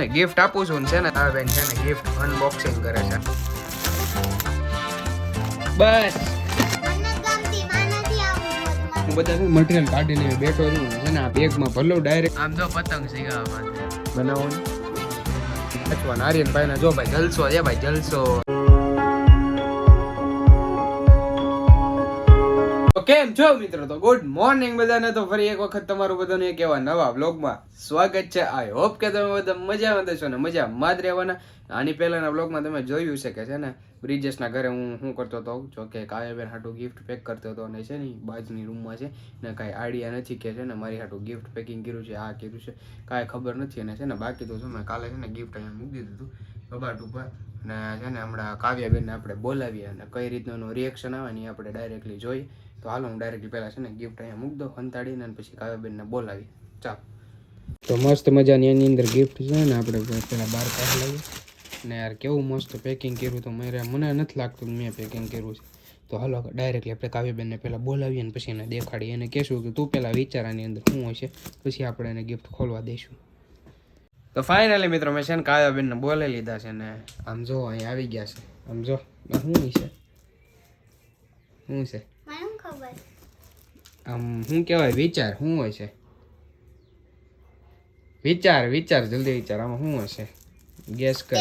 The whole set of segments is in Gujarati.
ને ગિફ્ટ આપું છું છે ને આ બેન છે ને ગિફ્ટ અનબોક્સિંગ કરે છે. બસ. હું બધા મટીરિયલ કાઢીને બેઠો છું છે ને આ બેગમાં ભલો ડાયરેક્ટ આમ તો પતંગ શીખાવા બનાવો અથવા નારિયલ ભાઈ જો ભાઈ જલસો છે ભાઈ જલસો. કેમ છો મિત્રો? તો ગુડ મોર્નિંગ બધાને. તો ફરી એક વખત તમારું બધાનું એક એવા નવા બ્લોગમાં સ્વાગત છે. આઈ હોપ કે તમે બધા મજામાં છો ને મજામાં જ રહેવાના. આની પહેલાના બ્લોગમાં તમે જોયું છે કે છે ને, બ્રિજેશના ઘરે હું શું કરતો હતો? જો કે કાવ્યાબેન હાટું ગિફ્ટ પેક કરતો હતો અને છે ને બાજુની રૂમમાં છે ને કાંઈ આઈડિયા નથી કે છે ને મારી હાટું ગિફ્ટ પેકિંગ કર્યું છે, આ કર્યું છે. કાંઈ ખબર નથી અને છે ને બાકી તો છે મેં કાલે છે ને ગિફ્ટ અહીંયા મૂકી દીધું કબાટ ઉપર. અને છે ને હમણાં કાવ્યાબેનને આપણે બોલાવીએ અને કઈ રીતનું રિએક્શન આવે ને એ આપણે ડાયરેક્ટલી જોઈ. તો હાલો હું ડાયરેક્ટલી પહેલાં છે ને ગિફ્ટ અહીંયા મૂક દો હંતાડીને અને પછી કાવ્યાબેનને બોલાવી ચાલો. તો મસ્ત મજાની એની અંદર ગિફ્ટ છે ને આપણે પહેલાં બહાર કાઢી લઈએ. ને યાર કેવું મસ્ત પેકિંગ કર્યું તો મારે, મને નથી લાગતું મેં પેકિંગ કર્યું છે. તો હાલો ડાયરેક્ટલી આપણે કાવ્યબેનને પહેલાં બોલાવીએ અને પછી એને દેખાડીએ. એને કહેશું કે તું પહેલાં વિચાર આની અંદર શું હશે પછી આપણે એને ગિફ્ટ ખોલવા દઈશું તો ફાઇનલી મિત્રો મેં છે ને કાવ્યાબેનને બોલાવી લીધા છે ને આમ જો અહીં આવી ગયા છે. આમ જો શું છે? શું છે? આમ શું કહેવાય? વિચાર શું હોય છે? વિચાર વિચાર જલ્દી વિચાર આમાં શું હશે ગેસ કર.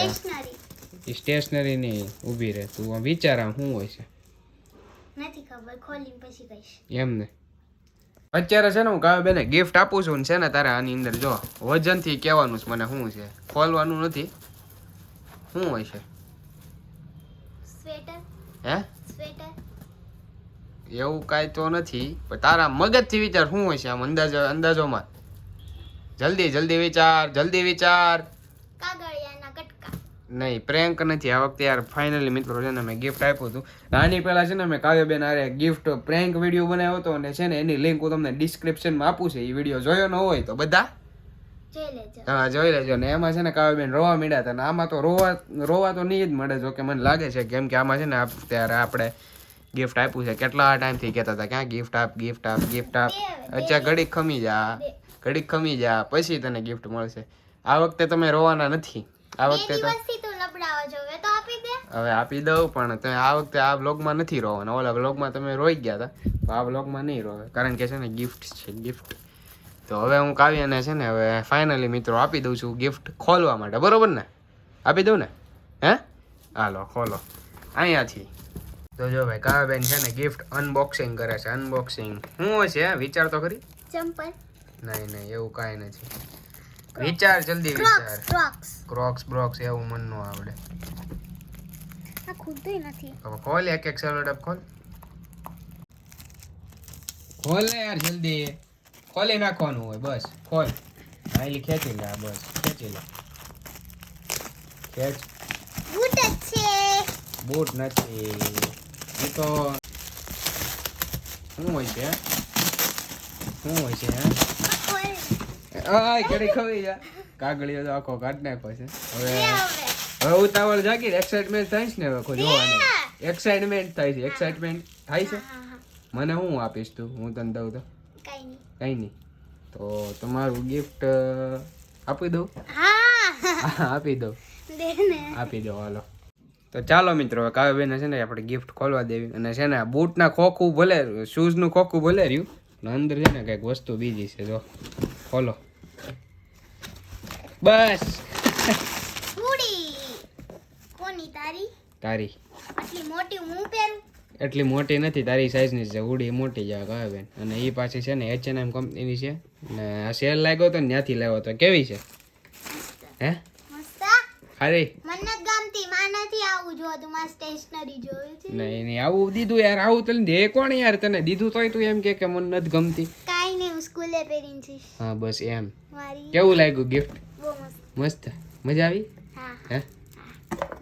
એ સ્ટેશનરી ની ઊભી રહે. તું આમ વિચાર આમ શું હોય છે? નથી ખબર ખોલીને પછી કહીશ. એમ ને. અત્યારે છે ને હું કાવ્ય બેને ગિફ્ટ આપું છું ને છે ને તારે આની અંદર જો વજનથી કહેવાનું છે મને શું છે? ખોલવાનું નથી. શું હોય છે? હે? એવું કાંઈ તો નથી પણ તારા મગજથી વિચાર શું હોય છે આમ અંદાજો અંદાજોમાં? જલ્દી જલ્દી વિચાર જલ્દી વિચાર. કટકા નહીં પ્રેન્ક નથી. આ વખતે યાર ફાઇનલી મિત્રો છે ને મેં ગિફ્ટ આપ્યું હતું. આની પહેલા છે ને મેં કાવ્યબેન આરે ગિફ્ટ પ્રેન્ક વીડિયો બનાવ્યો હતો અને છે ને એની લિંક હું તમને ડિસ્ક્રિપ્શનમાં આપું છે. એ વીડિયો જોયો ન હોય તો બધા હા જોઈ લેજો. ને એમાં છે ને કાવ્યબેન રોવા મીડ્યા હતા ને આમાં તો રોવા રોવા તો નહીં જ મળે જો કે મને લાગે છે. કેમ કે આમાં છે ને ત્યારે આપણે ગિફ્ટ આપ્યું છે. કેટલા ટાઈમથી કહેતા હતા ક્યાં ગિફ્ટ આપ ગિફ્ટ આપ ગિફ્ટ આપ. અચ્છા ઘડીક ખમી જા ઘડીક ખમી જા પછી તને ગિફ્ટ મળશે. આ વખતે તમે રોવાના નથી. આ વખતે તો હવે આપી દઉં પણ તમે આ વખતે આ બ્લોગમાં નથી રોવાના. ઓલા બ્લોગમાં તમે રોઈ ગયા હતા તો આ બ્લોગમાં નહીં રોવે. કારણ કે છે ને ગિફ્ટ છે ગિફ્ટ તો હવે હું કાવ્યને છે ને હવે ફાઇનલી મિત્રો આપી દઉં છું ગિફ્ટ ખોલવા માટે. બરોબર ને? આપી દઉં ને? હે? હાલો ખોલો. અહીંયાથી. તો જો ભાઈ કાવ્યબેન છે ને ગિફ્ટ અનબોક્સિંગ કરે છે અનબોક્સિંગ શું છે? વિચાર તો ખરી? ચંપલ નહીં નહીં એવું કાંઈ નથી. વિચાર જલ્દી વિચાર. ક્રોક્સ ક્રોક્સ બ્રોક્સ એવું મન ન આવડે. આ ખુદતું નથી. હવે ખોલ એક એક સેલો ડબ ખોલ. ખોલ ને યાર જલ્દી. ખોલી નાખવાનું હોય બસ ખોલ. આઈલી ખેંચી લે બસ ખેંચી લે. ખેંચ. બૂટ છે. બૂટ નથી. એ તો શું હોય છે? શું હોય છે હે? ખોલ. આય ઘડી ખવી જા. કાગળિયો તો આખો કાઢ નાખ્યો છે. હવે હવે ઉતાવળ જાગી એક્સાઇટમેન્ટ થાય છે ને હવે કોઈ જોવાની. એક્સાઇટમેન્ટ થાય છે. એક્સાઇટમેન્ટ થાય છે? મને હું આપીશ તું? હું તને દઉં તો? કઈ નહીં. તો તમારું ગિફ્ટ આપી દઉં? આપી દઉં. આપી દો હાલો. તો ચાલો મિત્રો કાવ્યબેન છે ને આપણે ગિફ્ટ ખોલવા દેવી. અને છે ને બૂટના ખોખું ભલે શૂઝનું ખોખું ભલે રહ્યું અંદર છે ને કંઈક વસ્તુ બીજી છે જો. ખોલો. બસ. પૂડી કોની તારી? તારી. આટલી મોટી હું પહેરું? એટલી મોટી નથી તારી સાઈઝની છે. ઉડી મોટી છે બેન. અને એ પાછી છે ને એચ એન એમ કંપનીની છે. ને આ સેલ લાગ્યો તો ને ત્યાંથી લાવ્યો તો. કેવી છે? હે? મસ્ત? મને ગમતી માં નથી આવું જો તું માં સ્ટેશનરી જોયું છે. નહીં નહીં આવું દીધું યાર. આવું તને દે કોણ યાર તને? દીધું તોય તું એમ કે કે મને નથી ગમતી. કાઈ નહીં હું સ્કૂલે પહેરીને જઈશ. હા બસ એમ. કેવું લાગ્યું ગિફ્ટ મસ્ત. મજા આવી? હા. હે?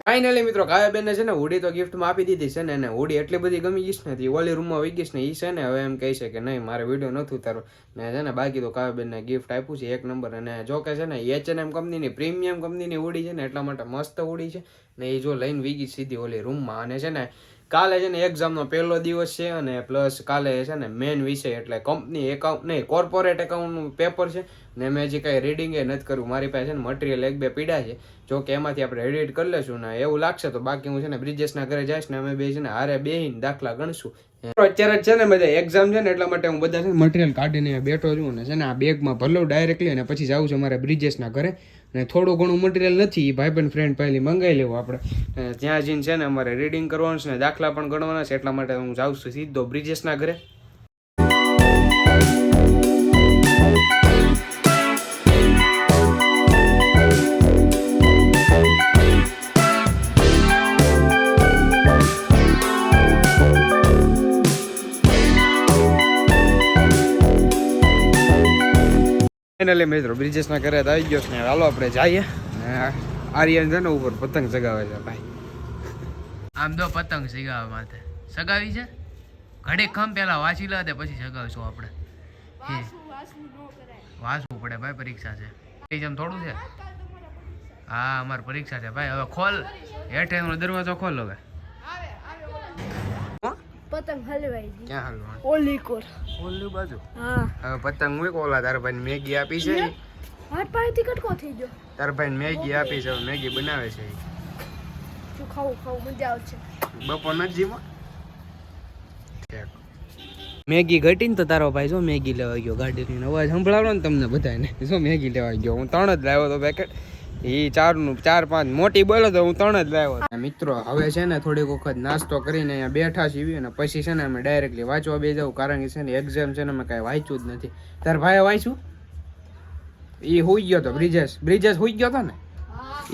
ફાઇનલી મિત્રો કાવ્યાબેનને છે ને હુડી તો ગિફ્ટમાં આપી દીધી છે ને એને હુડી એટલી બધી ગમી ગઈશ ને ઓલી રૂમમાં વહી ગઈશ ને એ છે ને હવે એમ કહે છે કે નહીં મારે વીડિયો નથી ઉતારવો. ને છે ને બાકી તો કાવ્યાબેનને ગિફ્ટ આપ્યું છે એક નંબર અને જો કે છે ને એચ એન એમ કંપનીની પ્રીમિયમ કંપનીની હુડી છે ને એટલા માટે મસ્ત હુડી છે. ને એ જો લઈને વીગી સીધી ઓલી રૂમમાં અને છે ને કાલે છે ને એક્ઝામનો પહેલો દિવસ છે અને પ્લસ કાલે છે ને મેન વિષય એટલે કંપની એકાઉન્ટ નહીં કોર્પોરેટ એકાઉન્ટનું પેપર છે ને મેં હજી કાંઈ રીડિંગ એ નથી કર્યું મારી પાસે છે ને મટીરિયલ એક બે પીડા છે જો કે એમાંથી આપણે એડિટ કરી લેશું ને એવું લાગશે તો બાકી હું છે ને બ્રિજેશના ઘરે જઈશ ને અમે બે છે ને હારે બેહીને દાખલા ગણશું અત્યારે છે ને બધા એક્ઝામ છે ને એટલા માટે હું બધા છે ને મટીરિયલ કાઢીને બેઠો છું ને છે ને આ બેગમાં ભરલો ડાયરેક્ટલી અને પછી જાઉં છું મારે બ્રિજેશના ઘરે અને થોડું ઘણું મટીરિયલ નથી, એ ભાઈ બેન ફ્રેન્ડ પહેલી મંગાવી લેવું આપણે. ત્યાં જઈને છે ને અમારે રીડિંગ કરવાનું છે ને, દાખલા પણ ગણવાના છે, એટલા માટે હું જાઉં છું સીધો બ્રિજેશના ઘરે. ફાઇનલી મિત્રો બ્રિજેશના ઘરે તો આવી ગયો છે હાલો આપણે જઈએ. આર્યન છે ને ઉપર પતંગ ચગાવે છે, ભાઈ. આમ તો પતંગ ચગાવવા માટે. સગાવી છે? ઘડે ખમ પેલા વાંચી લે તે પછી સગાવશું આપણે. વાંચવું પડે ભાઈ પરીક્ષા છે. જેમ થોડું છે? હા, અમારી પરીક્ષા છે. ભાઈ, હવે ખોલ. હેઠે દરવાજો ખોલ હવે. પતંગ હલવાઈ ગઈ. ક્યાં હાલવાનું? ઓલી કોર. ઓલી બાજુ? હા. હવે પતંગ મૂક ઓલા તારા ભાઈ મેગી આપી છે. હાથ પાસેથી કટકો થઈ ગયો. તારા ભાઈ મેગી આપી છે મેગી બનાવે છે. શું ખાવું ખાવું મજા આવશે. બપોર નથી જીવો મેગી ઘટીને તો તારો ભાઈ જો મેગી લેવા ગયો ગાડીની અવાજ સંભળાવો ને તમને બધાને. જો મેગી લેવા ગયો હું ત્રણ જ લાવ્યો તો પેકેટ એ ચારનું ચાર પાંચ. મોટી બોલો તો હું ત્રણ જ લાવ્યો મિત્રો હવે છે ને થોડીક વખત નાસ્તો કરીને અહીંયા બેઠા છીએ અને પછી છે ને અમે ડાયરેક્ટલી વાંચવા બે જાવ કારણ કે છે ને એક્ઝામ છે ને અમે કાંઈ વાંચ્યું જ નથી. તાર ભાઈ વાંચ્યું? એ હોઈ ગયો તો બ્રિજેશ. બ્રિજેશ હોઈ ગયો તો ને?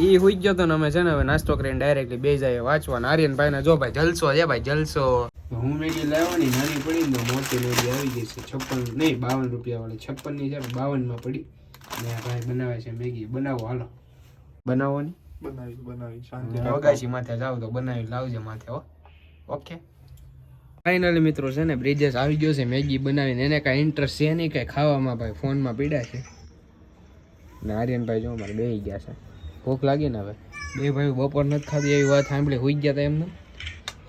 ઈ હોઈ ગયો તો ને અમે છે ને હવે નાસ્તો કરીને ડાયરેક્ટલી બે જાય વાંચવા. આર્યનભાઈ ને જો ભાઈ જલસો છે ભાઈ જલસો. હું મેગી લાવવાની નાની પડી ને મોટી મેગી આવી ગઈ છે. છપ્પન નહીં બાવન રૂપિયા વાળી. છપ્પનની છે બાવનમાં પડી. ને ભાઈ બનાવે છે મેગી. બનાવો હાલો. બનાવવાની? બનાવી બનાવી શાંતિ વગાસી માથે જાવ તો બનાવી લાવજે માથે હો. ઓકે? ફાઇનલી મિત્રો છે ને બ્રિજેસ આવી ગયો છે મેગી બનાવીને. એને કાંઈ ઇન્ટરેસ્ટ છે નહીં કાંઈ ખાવામાં ભાઈ ફોનમાં પીડા છે. ને આર્યનભાઈ જો મારે બેસી ગયા છે. ભૂખ લાગી ને હવે. બે ભાઈ બપોર નથી ખાધી એવી વાત સાંભળી હોઈ ગયા હતા એમને?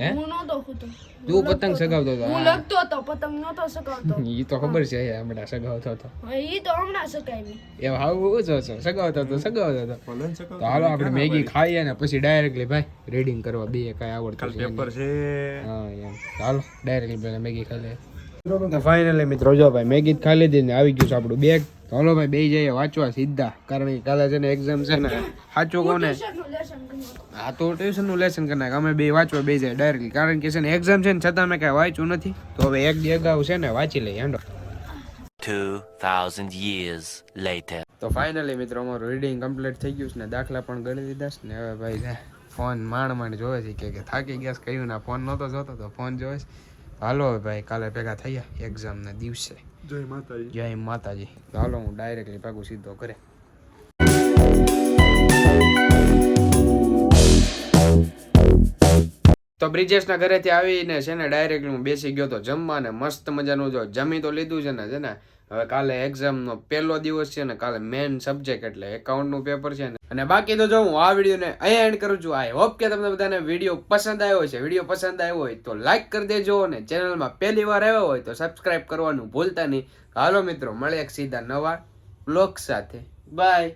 હે? હું ખૂતો તું. પતંગ સગાવતો હતો હું લગતો હતો પતંગ નહોતો સકાવતો ઈ તો ખબર છે હમણાં સગાવતો હતો. એ તો હમણાં સકાવી એ હાવ ઓછો છો સગાવતો હતો સગાવતો હતો. ભલે ને સકાવ તો હાલો આપણે મેગી ખાઈએ ને પછી ડાયરેક્ટલી ભાઈ રીડિંગ કરવા બે કાંઈ આવડતું કાલ છે પેપર છે. હા એમ. ચાલો ડાયરેક્ટલી પહેલા મેગી ખાઈ લે ફાઇનલી મિત્રો જો ભાઈ મેગી જ ખાઈ લીધી ને આવી ગયું છે આપણું બેગ ચાલો ભાઈ બે જઈએ વાંચવા સીધા. કારણ કે કાલે છે ને એક્ઝામ છે ને. સાચું કોને હા તો ટ્યુશનનું લેસન કરી નાખ. અમે બે વાંચવા બે જાય ડાયરેક્ટલી કારણ કે છે ને એક્ઝામ છે ને છતાં મેં કાંઈ વાંચ્યું નથી. તો હવે એક દી અગાઉ છે ને વાંચી લઈએ હેંડો. 2,000 years later. તો ફાઇનલી મિત્રો અમારું રીડિંગ કમ્પ્લીટ થઈ ગયું છે ને દાખલા પણ ગણી દીધા છે ને હવે ભાઈ ફોન માંડ માંડ જોવે છે કે કે થાકી ગયા છે કહ્યું ના ફોન નહોતો જોતો તો ફોન જોવે છે. હાલો હવે ભાઈ કાલે ભેગા થયા એક્ઝામના દિવસે. જય માતાજી. જય માતાજી. તો હાલો હું ડાયરેક્ટલી ભાગું સીધો કરે તો બ્રિજેશના ઘરેથી આવીને છે ને ડાયરેક્ટ હું બેસી ગયો તો જમવા ને મસ્ત મજાનું જો જમી તો લીધું છે ને છે ને? હવે કાલે એક્ઝામનો પહેલો દિવસ છે ને, કાલે મેન સબ્જેક્ટ એટલે એકાઉન્ટનું પેપર છે ને. અને બાકી તો જો હું આ વિડીયોને અહીંયા એન્ડ કરું છું. આઈ હોપ કે તમને બધાને વીડિયો પસંદ આવ્યો છે વીડિયો પસંદ આવ્યો હોય તો લાઇક કરી દેજો અને ચેનલમાં પહેલી વાર આવ્યો હોય તો સબસ્ક્રાઇબ કરવાનું ભૂલતા નહીં. હાલો મિત્રો મળે એક સીધા નવા બ્લોગ સાથે. બાય